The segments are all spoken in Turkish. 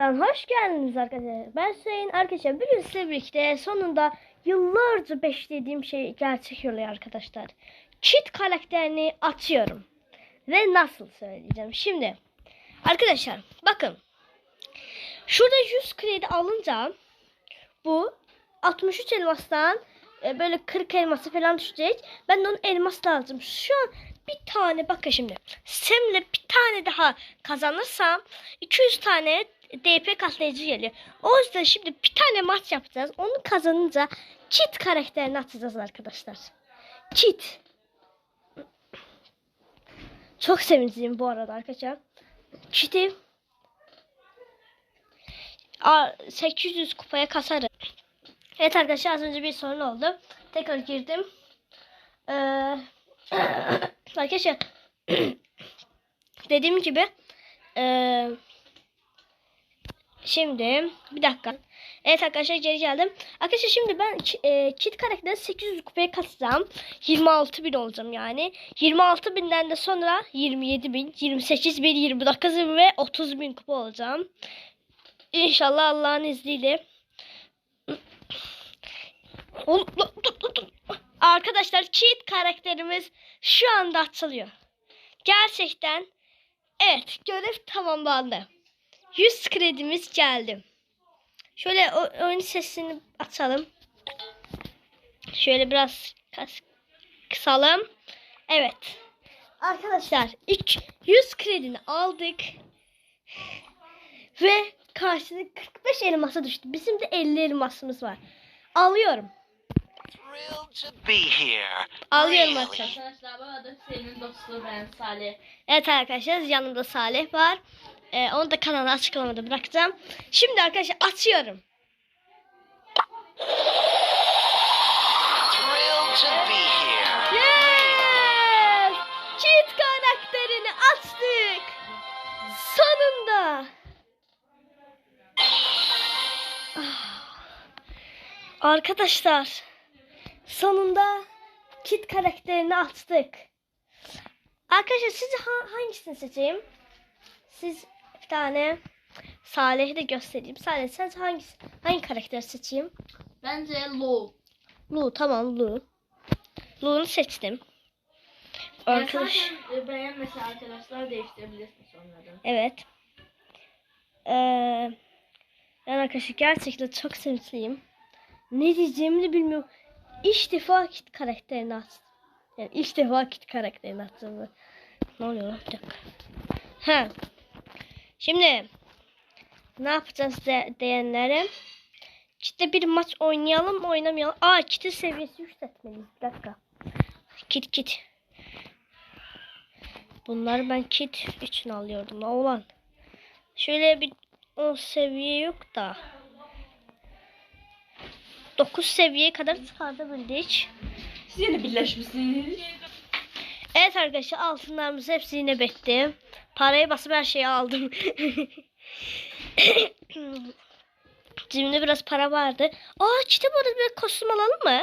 Hoş geldiniz arkadaşlar. Ben Hüseyin arkadaşlar. Bugün sizle birlikte sonunda yıllarca beklediğim şey gerçek oluyor arkadaşlar. Kit karakterini atıyorum. Ve nasıl söyleyeceğim. Şimdi arkadaşlar bakın. Şurada 100 kredi alınca bu 63 elmastan e, böyle 40 elması falan düşecek. Ben de onun elması lazım. Şu an bir tane bakın şimdi. Sem'le bir tane daha kazanırsam 200 tane DP katlayıcı geliyor. O yüzden şimdi bir tane maç yapacağız. Onu kazanınca Kit karakterini atacağız arkadaşlar. Kit. Çok sevinçliyim bu arada arkadaşlar. Kit'i Aa, 800 kupaya kasarım. Evet arkadaşlar az önce bir sorun oldu. Tekrar girdim. Ee, arkadaşlar dediğim gibi ee, şimdi bir dakika. Evet arkadaşlar geri geldim. Arkadaşlar şimdi ben e, kit karakteri 800 kupaya kasacağım. 26 bin olacağım yani. 26 binden de sonra 27 bin, 28 bin, 29 bin ve 30 bin kupa olacağım. İnşallah Allah'ın izniyle. Oğlum. Arkadaşlar Kit karakterimiz şu anda açılıyor. Gerçekten evet görev tamamlandı. 100 kredimiz geldi. Şöyle oyun sesini açalım. Şöyle biraz kısalım. Evet. Arkadaşlar ilk 100 kredini aldık. Ve karşılık 45 elması düştü. Bizim de 50 elmasımız var. Alıyorum. Alıyorum Really? arkadaşlar. Arkadaşlar bu arada senin dostluğu ben Salih. Evet arkadaşlar yanımda Salih var. Ee, onu da kanala açıklamada bırakacağım. Şimdi arkadaşlar açıyorum. Thrilled to be here. Yes! Kit karakterini açtık. Sonunda. Ah. Arkadaşlar sonunda Kit karakterini açtık. Arkadaşlar siz ha- hangisini seçeyim? Siz bir tane Salih'i de göstereyim. Salih sen hangisi, hangi karakteri seçeyim? Bence Low. Lu tamam Lu. Lu'nu seçtim. Arkadaş. Yani zaten beğenmese arkadaşlar değiştirebilirsin sonradan. Evet. Ee, ben arkadaşlar gerçekten çok sevinçliyim. Ne diyeceğimi de bilmiyorum. İlk defa kit karakterini açtım. Yani ilk defa kit karakterini açtım. Ne oluyor? Bir dakika. Ha. Şimdi ne yapacağız de, diyenlere? Kitle bir maç oynayalım mı oynamayalım? Aa kitle seviyesi yükseltmeliyiz. Bir dakika. Kit kit. Bunları ben kit için alıyordum. La ulan. Şöyle bir 10 seviye yok da. 9 seviyeye kadar çıkartabildik. Siz yine birleşmişsiniz. Evet arkadaşlar altınlarımız hepsi yine bitti. Parayı basıp her şeyi aldım. Cimde biraz para vardı. Aa çite bu arada bir kostüm alalım mı?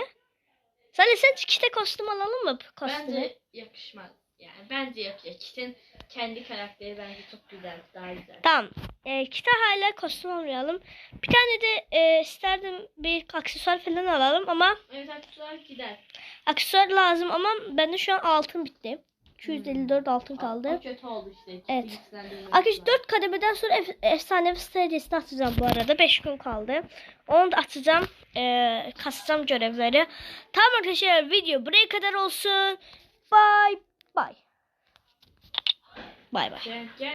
Sen sen çite kostüm alalım mı? Kostümü? Bence yakışmaz. Yani bence yakışıyor. Kişinin kendi karakteri bence çok güzel. Daha güzel. Tamam. E, kita hala kostüm almayalım. Bir tane de e, isterdim bir aksesuar falan alalım ama Evet arkadaşlar gider. aksesuar lazım ama bende şu an altın bitti. 254 altın O kaldı. kötü oldu işte. Evet. Güçlendirmesi Arkadaşlar var. 4 kademeden sonra ef- efsanevi stratejisini atacağım bu arada. 5 gün kaldı. Onu da atacağım. E, kasacağım görevleri. Tamam arkadaşlar video buraya kadar olsun. Bye bye. Gel, gel.